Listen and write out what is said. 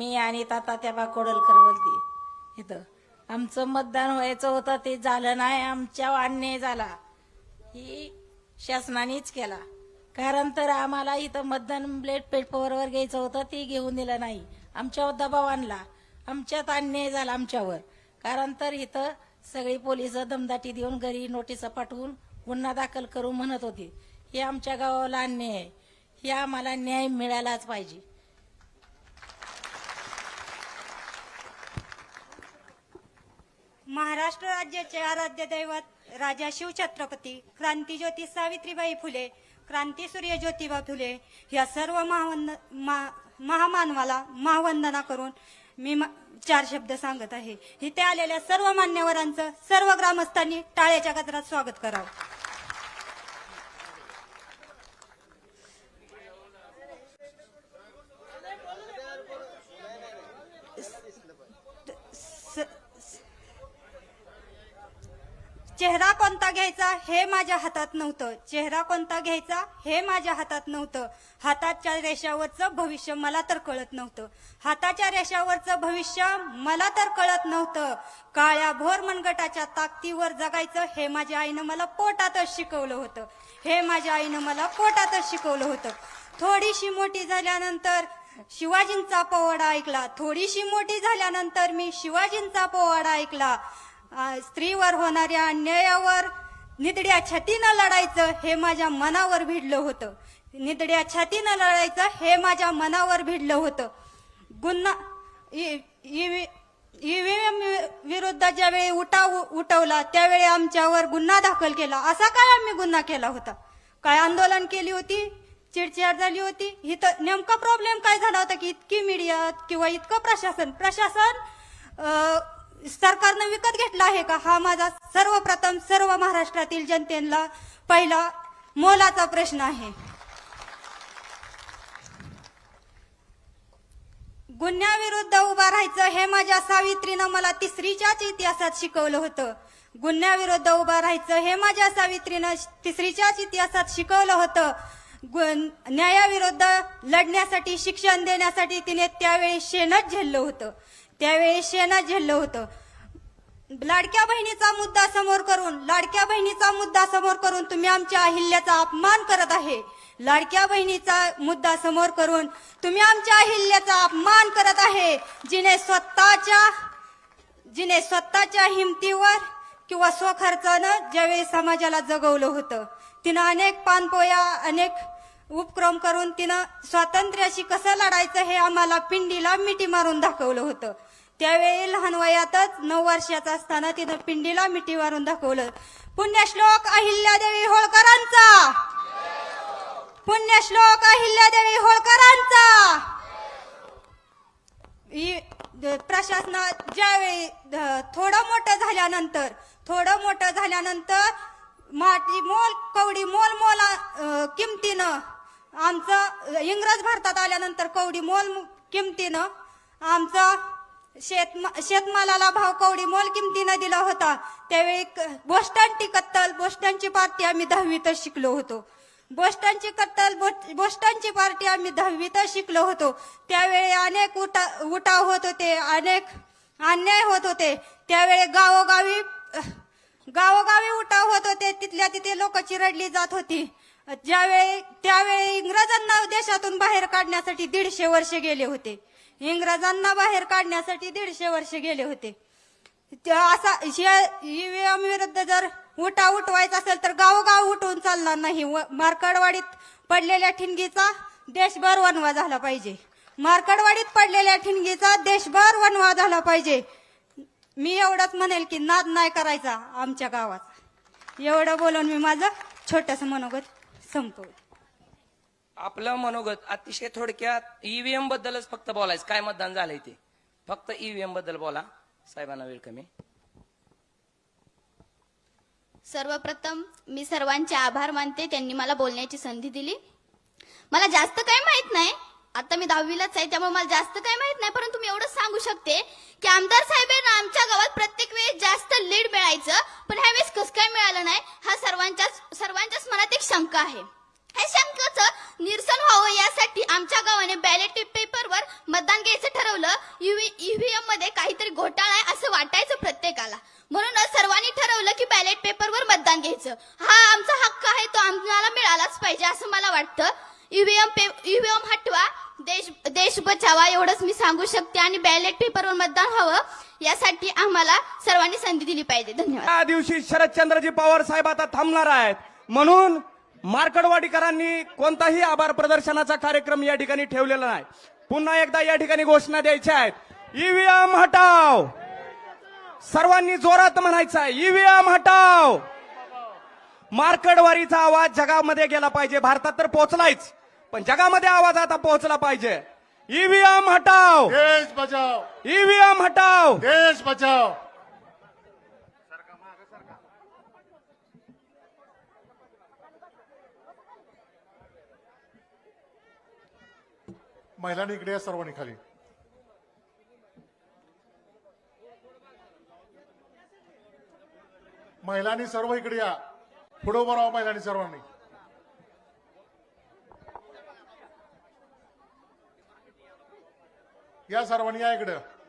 मी आणि ताता त्या कोडलकर बोलते इथं आमचं मतदान व्हायचं होतं ते झालं नाही आमच्या अन्याय झाला. ही शासनानेच केला. कारण तर आम्हाला इथं मतदान ब्लेड पेपरवर घ्यायचं होतं ते घेऊन दिलं नाही. आमच्यावर दबाव आणला. आमच्यात अन्याय झाला आमच्यावर. कारण तर इथं सगळी पोलीस दमदाटी देऊन घरी नोटीस पाठवून गुन्हा दाखल करू म्हणत होती हे आमच्या गावाला अन्याय आहे. हे आम्हाला न्याय मिळालाच पाहिजे. महाराष्ट्र राज्याचे आराध्य दैवत राजा शिवछत्रपती क्रांतीज्योती सावित्रीबाई फुले क्रांती सूर्य ज्योतिबा फुले या सर्व महावंद मा- महामानवाला महावंदना करून मी म- चार शब्द सांगत आहे. इथे आलेल्या सर्व मान्यवरांचं सर्व ग्रामस्थांनी टाळ्याच्या गजरात स्वागत करावं. चेहरा कोणता घ्यायचा हे माझ्या हातात नव्हतं. चेहरा कोणता घ्यायचा हे माझ्या हातात नव्हतं. हाताच्या रेषावरचं भविष्य मला तर कळत नव्हतं. हाताच्या रेषावरचं भविष्य मला तर कळत नव्हतं. काळ्या भोर मनगटाच्या ताकदीवर जगायचं हे माझ्या आईनं मला पोटातच शिकवलं होतं. हे माझ्या आईनं मला पोटातच शिकवलं होतं. थोडीशी मोठी झाल्यानंतर शिवाजींचा पोवाडा ऐकला. थोडीशी मोठी झाल्यानंतर मी शिवाजींचा पोवाडा ऐकला. स्त्रीवर होणाऱ्या अन्यायावर निदड्या छातीनं लढायचं हे माझ्या मनावर भिडलं होतं. निदड्या छातीनं लढायचं हे माझ्या मनावर भिडलं होतं. गुन्हा ईव्हीएम विरुद्ध ज्यावेळी उठाव उठवला त्यावेळी आमच्यावर गुन्हा दाखल केला. असा काय आम्ही गुन्हा केला होता. काय आंदोलन केली होती? चिडचिड झाली होती? इथं नेमका प्रॉब्लेम काय झाला होता की इतकी मीडिया किंवा इतकं प्रशासन प्रशासन सरकारनं विकत घेतला आहे का? हा माझा सर्वप्रथम सर्व महाराष्ट्रातील जनतेला पहिला मोलाचा प्रश्न आहे. गुन्ह्याविरुद्ध उभा राहायचं हे माझ्या सावित्रीनं मला तिसरीच्याच इतिहासात शिकवलं होतं. गुन्ह्याविरुद्ध उभा राहायचं हे माझ्या सावित्रीनं तिसरीच्याच इतिहासात शिकवलं होतं. गु- न्यायाविरुद्ध लढण्यासाठी शिक्षण देण्यासाठी तिने त्यावेळी शेणच झेललं होतं. त्यावेळी शेणच झेललं होतं. लाडक्या बहिणीचा मुद्दा समोर करून लाडक्या बहिणीचा मुद्दा समोर करून तुम्ही आमच्या अहिल्याचा अपमान करत आहे. लाडक्या बहिणीचा मुद्दा समोर करून तुम्ही आमच्या अहिल्याचा अपमान करत आहे. जिने स्वतःच्या जिने स्वतःच्या हिमतीवर किंवा स्वखर्चानं ज्यावेळी समाजाला जगवलं होतं तिनं अनेक पानपोया अनेक उपक्रम करून तिनं स्वातंत्र्याशी कसं लढायचं हे आम्हाला पिंडीला मिठी मारून दाखवलं होतं. त्यावेळी लहान वयातच नऊ वर्षाचा असताना तिनं पिंडीला मिठी मारून दाखवलं. पुण्यश्लोक अहिल्यादेवी होळकरांचा. पुण्यश्लोक अहिल्यादेवी होळकरांचा. ही प्रशासनात ज्यावेळी थोडं मोठं झाल्यानंतर थोडं मोठं झाल्यानंतर माटी मोल कवडी मोल मोला किमतीनं आमचं इंग्रज भारतात आल्यानंतर कवडी मोल किमतीनं आमचं शेत शेतमालाला भाव कवडी मोल किमतीनं दिला होता. त्यावेळी क- बोस्टनची कत्तल बोस्टनची पार्टी आम्ही दहावीतच शिकलो होतो. बोस्टनची कत्तल बो- बोस्टनची पार्टी आम्ही दहावीतच शिकलो होतो. त्यावेळी अनेक उठा उठाव होत होते अनेक अन्याय होत होते. त्यावेळी गावोगावी गावोगावी उठाव होत होते तिथल्या तिथे लोक चिरडली जात होती. ज्यावेळी त्यावेळी इंग्रजांना देशातून बाहेर काढण्यासाठी दीडशे वर्ष गेले होते. इंग्रजांना बाहेर काढण्यासाठी दीडशे वर्ष गेले होते. त्या असा ईव्हीएम विरुद्ध जर उठा उठवायचा असेल तर गावोगाव उठवून चालणार नाही. व- मार्कडवाडीत पडलेल्या ठिणगीचा देशभर वनवा झाला पाहिजे. मार्कडवाडीत पडलेल्या ठिणगीचा देशभर वनवा झाला पाहिजे. मी एवढंच म्हणेल की नाद नाही करायचा आमच्या गावात. एवढं बोलून मी माझं छोटस मनोगत संपवलं आपलं मनोगत अतिशय थोडक्यात ईव्हीएम बद्दलच फक्त बोलायचं. काय मतदान झालंय ते? फक्त ईव्हीएमबद्दल बोला. साहेबांना वेळ कमी. सर्वप्रथम मी सर्वांचे आभार मानते. त्यांनी मला बोलण्याची संधी दिली. मला जास्त काही माहीत नाही. आता मी दहावीलाच आहे त्यामुळे मला जास्त काही माहीत नाही. परंतु मी एवढंच सांगू शकते की आमदार साहेबांना आमच्या गावात प्रत्येक वेळेस जास्त लीड मिळायचं. पण ह्यावेळेस कसं काय मिळालं नाही हा सर्वांच्याच सर्वांच्याच मनात एक शंका आहे. ह्या शंकाचं निरसन व्हावं यासाठी आमच्या गावाने बॅलेट पेपरवर मतदान घ्यायचं ठरवलं. ईव्हीएममध्ये काहीतरी घोटाळा आहे असं वाटायचं प्रत्येकाला. म्हणूनच सर्वांनी ठरवलं की बॅलेट पेपरवर मतदान घ्यायचं. हा आमचा हक्क आहे तो आम्हाला मिळालाच पाहिजे असं मला वाटतं. ईव्हीएम ईव्हीएम हटवा. देश देश बचावा एवढंच मी सांगू शकते. आणि बॅलेट पेपरवर मतदान हवं यासाठी आम्हाला सर्वांनी संधी दिली पाहिजे. धन्यवाद. त्या दिवशी शरदचंद्रजी पवार साहेब आता थांबणार आहेत. म्हणून मार्कडवाडीकरांनी कोणताही आभार प्रदर्शनाचा कार्यक्रम या ठिकाणी ठेवलेला नाही. पुन्हा एकदा या ठिकाणी घोषणा द्यायच्या आहेत. ईव्हीएम हटाव सर्वांनी जोरात म्हणायचं आहे ईव्हीएम हटाव मार्कडवारीचा आवाज जगामध्ये गेला पाहिजे भारतात तर पोहोचलायच. पण जगामध्ये आवाज आता पोहोचला पाहिजे. ईव्हीएम हटाव देश बचाओ! ईव्हीएम हटाव देश बचाओ! महिलांनी इकडे या सर्वांनी खाली. महिलांनी सर्व इकडे या. पुढे उभं राहा महिलांनी सर्वांनी. या सर्वांनी या इकडं.